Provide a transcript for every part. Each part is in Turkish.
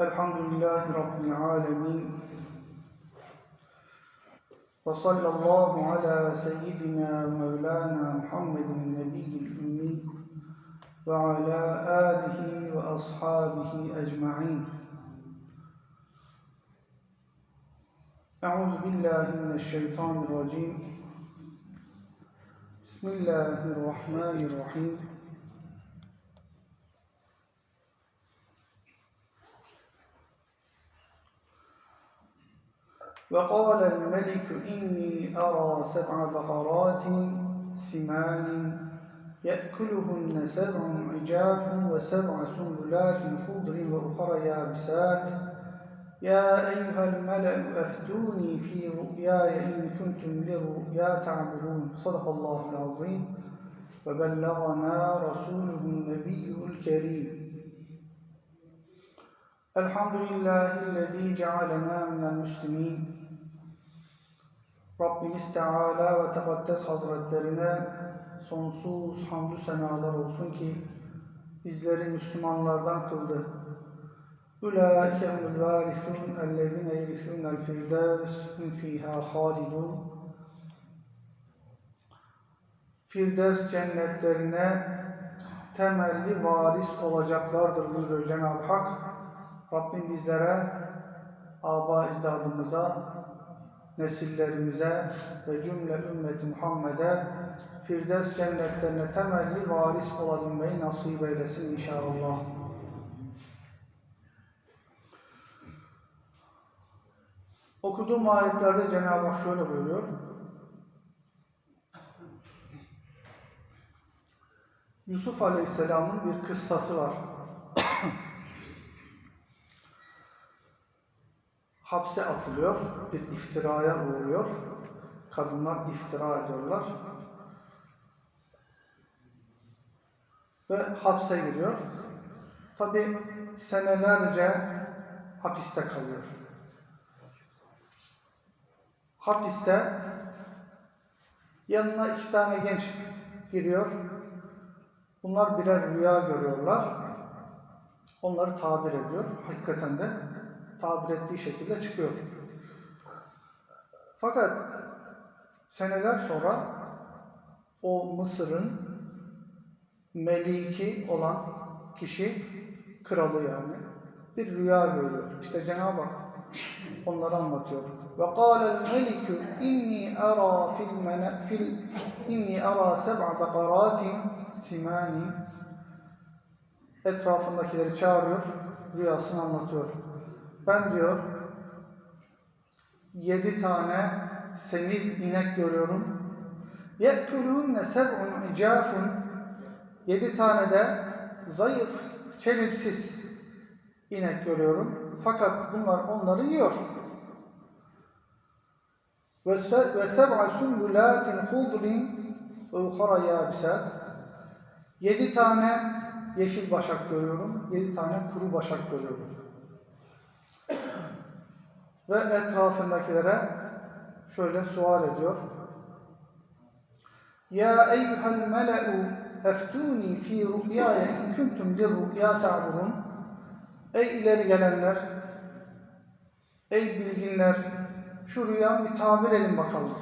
الحمد لله رب العالمين. وصلى الله على سيدنا مولانا محمد النبي الأمي وعلى آله وأصحابه أجمعين. أعوذ بالله من الشيطان الرجيم. بسم الله الرحمن الرحيم. وقال الملك إني أرى سبع بقرات سمان يأكلهن سبع عجاف وسبع سنبلات خضر وأخر يابسات. يا أيها الملأ أفتوني في رؤياي إن كنتم للرؤيا تعبرون صدق الله العظيم. وبلغنا رسوله النبي الكريم. الحمد لله الذي جعلنا من المسلمين Rabbimiz Teala ve Tekaddes Hazretlerine sonsuz hamdü senalar olsun ki bizleri Müslümanlardan kıldı. Ulaike humul varisun ellezine yerisunel firdevs hum fiha halidun. Firdevs cennetlerine temelli varis olacaklardır buyuruyor Cenab-ı Hak. Rabbim bizlere, aba ecdadımıza, nesillerimize ve cümle ümmeti Muhammed'e Firdevs cennetlerine temelli varis olabilmeyi nasip eylesin inşallah. Okuduğum ayetlerde Cenab-ı Hak şöyle buyuruyor. Yusuf Aleyhisselam'ın bir kıssası var. Hapse atılıyor, bir iftiraya uğruyor. Kadınlar iftira ediyorlar. Ve hapse giriyor. Tabi senelerce hapiste kalıyor. Hapiste yanına iki tane genç giriyor. Bunlar birer rüya görüyorlar. Onları tabir ediyor. Hakikaten de tabir ettiği şekilde çıkıyor. Fakat seneler sonra o Mısır'ın meliki olan kişi, kralı yani, bir rüya görüyor. İşte Cenab-ı Hak onları anlatıyor. Ve kâlel melikü inni ara fil mena fil inni ara seb'a bekaratin simani etrafındakileri çağırıyor, rüyasını anlatıyor. Ben diyor yedi tane semiz inek görüyorum. Ye'kulûnne seb'un icafun yedi tane de zayıf, çelimsiz inek görüyorum. Fakat bunlar onları yiyor. Ve seb'a sümbülâtin hudrin ve yâbise yedi tane yeşil başak görüyorum, yedi tane kuru başak görüyorum ve etrafındakilere şöyle sual ediyor. Ya eyyuhel mele'u eftuni fi rü'yaya in kuntum lir rü'ya ta'burun. Ey ileri gelenler, ey bilginler, şu rüya bir tabir edin bakalım.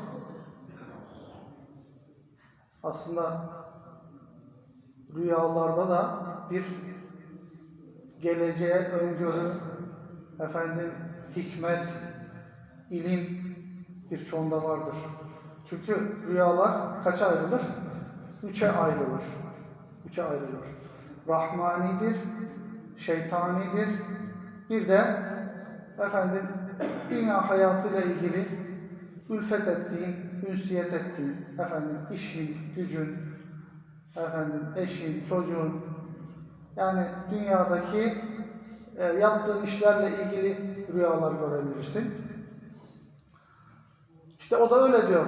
Aslında rüyalarda da bir geleceğe öngörü, efendim hikmet, ilim birçoğunda vardır. Çünkü rüyalar kaça ayrılır? Üçe ayrılır. Üçe ayrılır. Rahmanidir, şeytanidir. Bir de efendim dünya hayatıyla ilgili ülfet ettiğin, ünsiyet ettiğin, efendim işin, gücün, efendim eşin, çocuğun, yani dünyadaki e, yaptığın işlerle ilgili rüyalar görebilirsin. İşte o da öyle diyor.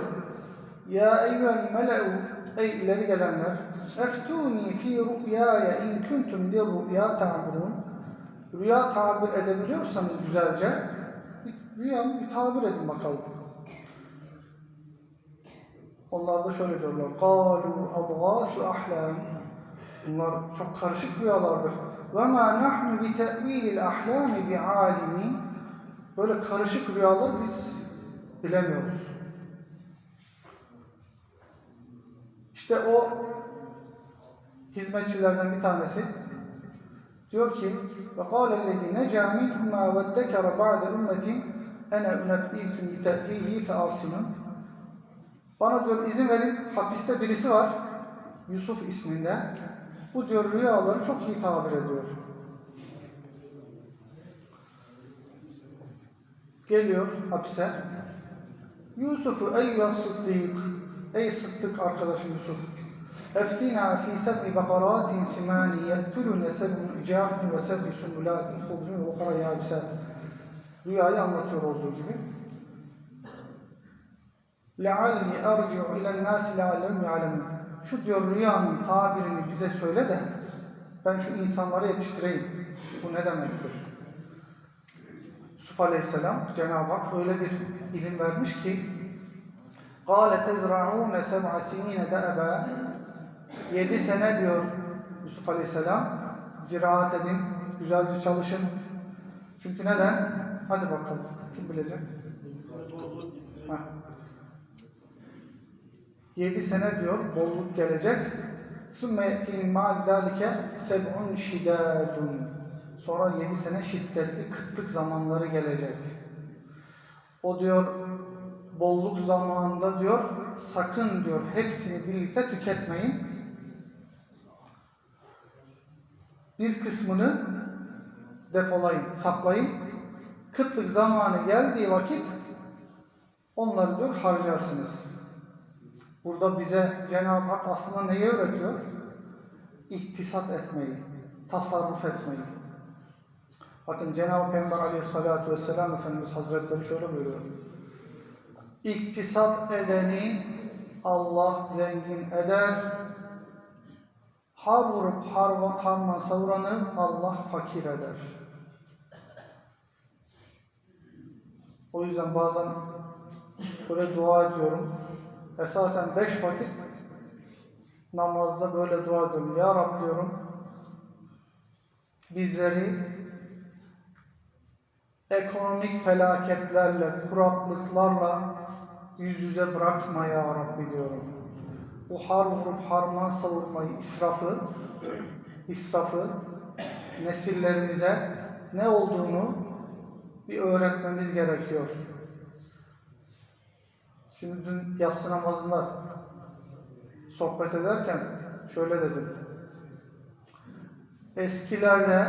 Ya eyyühel mele'u ey ileri gelenler eftuni fi rü'yaya in kuntum li rü'ya ta'burun Rüya tabir edebiliyorsanız güzelce rüya bir tabir edin bakalım. Onlar da şöyle diyorlar. قَالُوا اَضْغَاثُ اَحْلَامٍ Bunlar çok karışık rüyalardır. وَمَا نَحْنُ بِتَأْوِيلِ الْأَحْلَامِ بِعَالِمِينَ Böyle karışık rüyalar biz bilemiyoruz. İşte o hizmetçilerden bir tanesi diyor ki وَقَالَ الَّذ۪ي نَجَى مِنْهُمَا وَادَّكَرَ بَعْدَ اُمَّةٍ اَنَا اُنَبِّيكُمْ بِتَأْوِيلِهِ فَاَرْسِنُونَ Bana diyor izin verin, hapiste birisi var, Yusuf isminde. Bu diyor rüyaları çok iyi tabir ediyor. Geliyor hapse. Yusuf'u eyyüha sıddık. Ey sıddık arkadaşım Yusuf. Eftina fi seb'i bakaratin simani yektülüne seb'un icafun ve seb'i sumbulatin hudrun ve ukara yabisat. Rüyayı anlatıyor olduğu gibi. لَعَلِّي أَرْجِعُ اِلَى النَّاسِ لَعَلَّهُمْ يَعْلَمُونَ Şu diyor rüyanın tabirini bize söyle de ben şu insanlara yetiştireyim. Bu ne demektir? Yusuf Aleyhisselam Cenab-ı Hak öyle bir ilim vermiş ki قَالَ تَزْرَعُونَ سَبْعَ سِن۪ينَ دَأَبًا Yedi sene diyor Yusuf Aleyhisselam ziraat edin, güzelce çalışın. Çünkü neden? Hadi bakalım. Kim bilecek? Heh. Yedi sene diyor bolluk gelecek. ثُمَّ يَأْتِينْ مَعَ ذَٰلِكَ سَبْعٌ شِدَادٌ Sonra yedi sene şiddetli kıtlık zamanları gelecek. O diyor bolluk zamanında diyor sakın diyor hepsini birlikte tüketmeyin. Bir kısmını depolayın, saklayın. Kıtlık zamanı geldiği vakit onları diyor harcarsınız. Burada bize Cenab-ı Hak aslında neyi öğretiyor? İhtisat etmeyi, tasarruf etmeyi. Bakın Cenab-ı Peygamber aleyhissalatü vesselam Efendimiz Hazretleri şöyle buyuruyor. İktisat edeni Allah zengin eder. Har vurup harman, harman savuranı Allah fakir eder. O yüzden bazen böyle dua ediyorum. Esasen beş vakit namazda böyle dua ediyorum. Ya Rab diyorum bizleri ekonomik felaketlerle, kuraklıklarla yüz yüze bırakma ya Rabbi diyorum. Bu har vurup harman savurmayı, israfı, israfı nesillerimize ne olduğunu bir öğretmemiz gerekiyor. Şimdi dün yatsı namazında sohbet ederken şöyle dedim. Eskilerde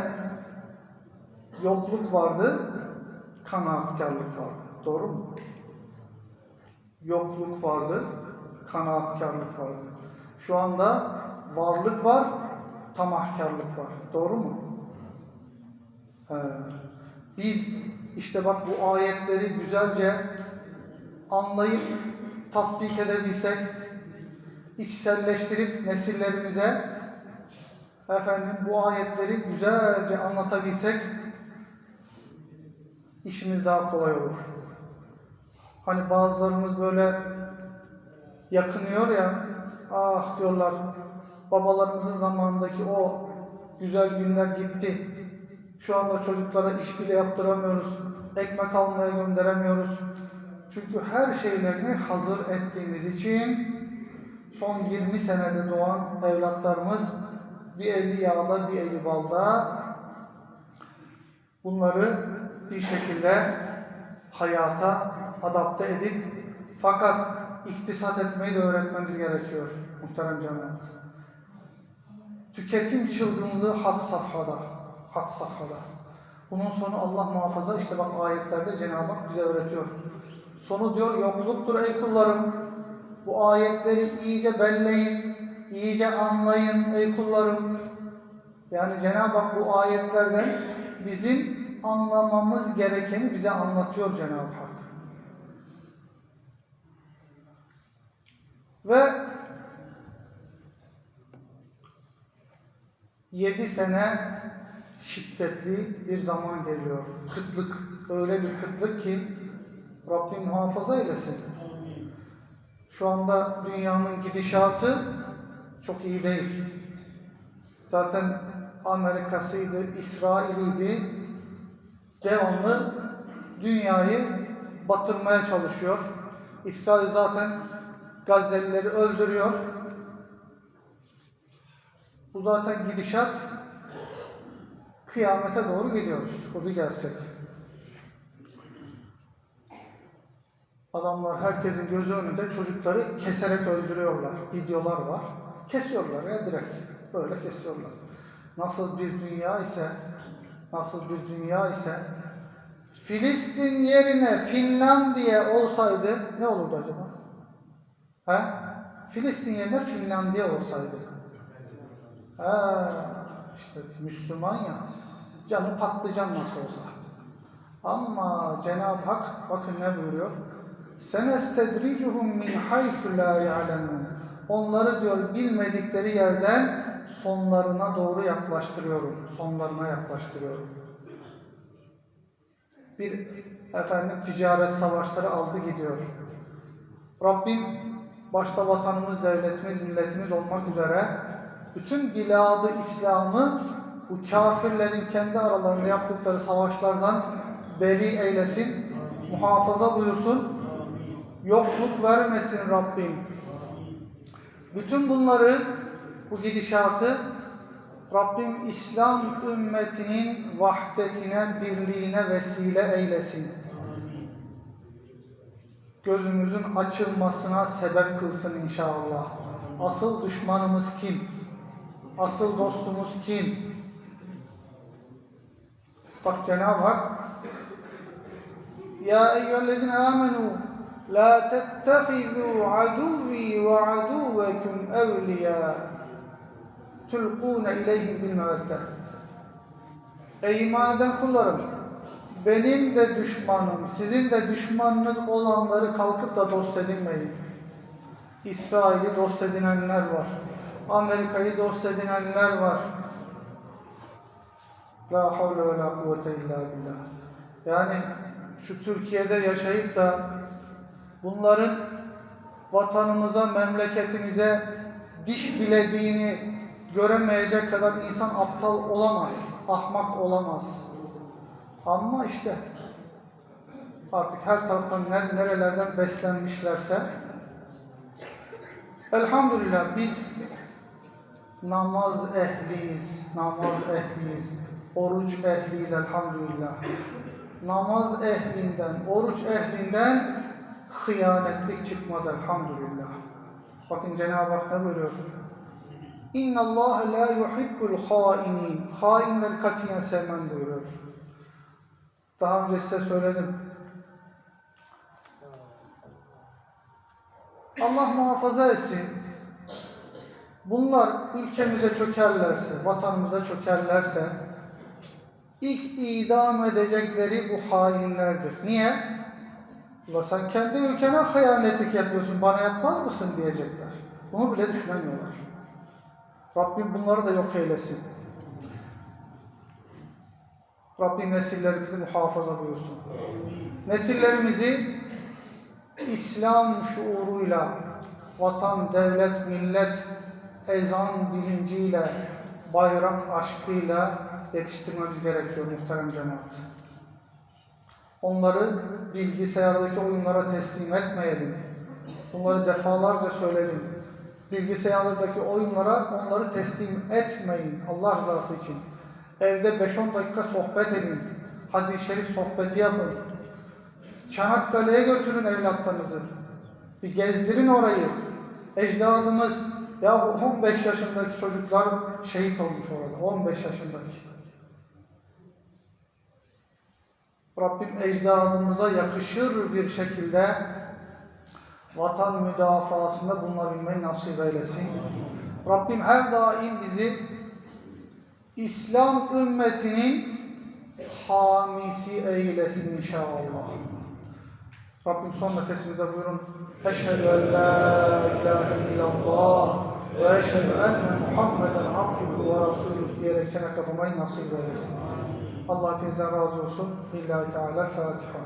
yokluk vardı, kanaatkarlık vardı. Doğru mu? Yokluk vardı, kanaatkarlık vardı. Şu anda varlık var, tamahkarlık var. Doğru mu? He. Biz işte bak bu ayetleri güzelce anlayıp tatbik edebilsek, içselleştirip nesillerimize efendim bu ayetleri güzelce anlatabilsek işimiz daha kolay olur. Hani bazılarımız böyle yakınıyor ya, ah diyorlar babalarımızın zamanındaki o güzel günler gitti. Şu anda çocuklara iş bile yaptıramıyoruz. Ekmek almaya gönderemiyoruz. Çünkü her şeylerini hazır ettiğimiz için son 20 senede doğan evlatlarımız bir eli yağda bir eli balda bunları bir şekilde hayata adapte edip fakat iktisat etmeyi de öğretmemiz gerekiyor muhterem cemaat. Tüketim çılgınlığı had safhada. Had safhada. Bunun sonu Allah muhafaza işte bak ayetlerde Cenab-ı Hak bize öğretiyor. Sonu diyor yokluktur ey kullarım. Bu ayetleri iyice belleyin, iyice anlayın ey kullarım. Yani Cenab-ı Hak bu ayetlerden bizim anlamamız gerekeni bize anlatıyor Cenab-ı Hak. Ve yedi sene şiddetli bir zaman geliyor. Kıtlık, öyle bir kıtlık ki Rabbim muhafaza eylesin. Şu anda dünyanın gidişatı çok iyi değil. Zaten Amerika'sıydı, İsrail'iydi. Devamlı dünyayı batırmaya çalışıyor. İsrail zaten Gazze'lileri öldürüyor. Bu zaten gidişat kıyamete doğru gidiyoruz. Bu bir gerçek. Adamlar herkesin gözü önünde çocukları keserek öldürüyorlar. Videolar var. Kesiyorlar ya direkt. Böyle kesiyorlar. Nasıl bir dünya ise nasıl bir dünya ise Filistin yerine Finlandiya olsaydı ne olurdu acaba? He? Filistin yerine Finlandiya olsaydı. Ha, işte Müslüman ya. Canı patlıcan nasıl olsa. Ama Cenab-ı Hak bakın ne buyuruyor? Senestedricuhum min haythu la ya'lemun. Onları diyor bilmedikleri yerden sonlarına doğru yaklaştırıyorum. Sonlarına yaklaştırıyorum. Bir efendim ticaret savaşları aldı gidiyor. Rabbim başta vatanımız, devletimiz, milletimiz olmak üzere bütün biladı İslam'ı bu kafirlerin kendi aralarında yaptıkları savaşlardan beri eylesin, muhafaza buyursun, yokluk vermesin Rabbim. Bütün bunları, bu gidişatı Rabbim İslam ümmetinin vahdetine, birliğine vesile eylesin. Gözümüzün açılmasına sebep kılsın inşallah. Asıl düşmanımız kim? Asıl dostumuz kim? Bak Cenab-ı Hak Ya eyyühellezine amenu La tettehizu aduvi ve aduvekum evliya tulqûne ileyhim bil mevedde Ey iman eden kullarım benim de düşmanım, sizin de düşmanınız olanları kalkıp da dost edinmeyin. İsrail'i dost edinenler var. Amerika'yı dost edinenler var. La havle ve la kuvvete illa billah. Yani şu Türkiye'de yaşayıp da bunların vatanımıza, memleketimize diş bilediğini göremeyecek kadar insan aptal olamaz, ahmak olamaz. Ama işte artık her taraftan ner- nerelerden beslenmişlerse elhamdülillah biz namaz ehliyiz, namaz ehliyiz, oruç ehliyiz elhamdülillah. Namaz ehlinden, oruç ehlinden hıyanetlik çıkmaz elhamdülillah. Bakın Cenab-ı Hak ne buyuruyor? İnna Allah la yuhibbul hainin. Hainleri katiyen sevmem buyuruyor. Daha önce size söyledim. Allah muhafaza etsin. Bunlar ülkemize çökerlerse, vatanımıza çökerlerse ilk idam edecekleri bu hainlerdir. Niye? Ulan sen kendi ülkene hayanetlik yapıyorsun, bana yapmaz mısın diyecekler. Bunu bile düşünemiyorlar. Rabbim bunları da yok eylesin. Rabbim nesillerimizi muhafaza buyursun. Nesillerimizi İslam şuuruyla, vatan, devlet, millet, ezan bilinciyle, bayrak aşkıyla yetiştirmemiz gerekiyor muhterem cemaat. Onları bilgisayardaki oyunlara teslim etmeyelim. Bunları defalarca söyledim. Bilgisayardaki oyunlara onları teslim etmeyin Allah rızası için. Evde 5-10 dakika sohbet edin. Hadis-i şerif sohbeti yapın. Çanakkale'ye götürün evlatlarınızı. Bir gezdirin orayı. Ecdadımız ya 15 yaşındaki çocuklar şehit olmuş orada. 15 yaşındaki. Rabbim ecdadımıza yakışır bir şekilde vatan müdafasında bulunabilmeyi nasip eylesin. Rabbim her daim bizi İslam ümmetinin hamisi eylesin inşallah. Rabbim son nefesimizde buyurun. Eşhedü en la ilahe illallah ve eşhedü enne Muhammeden abduhu ve resuluhu diyerek çene kapamayı nasip eylesin. Allah hepinizden razı olsun. Lillahi Teala Fatiha.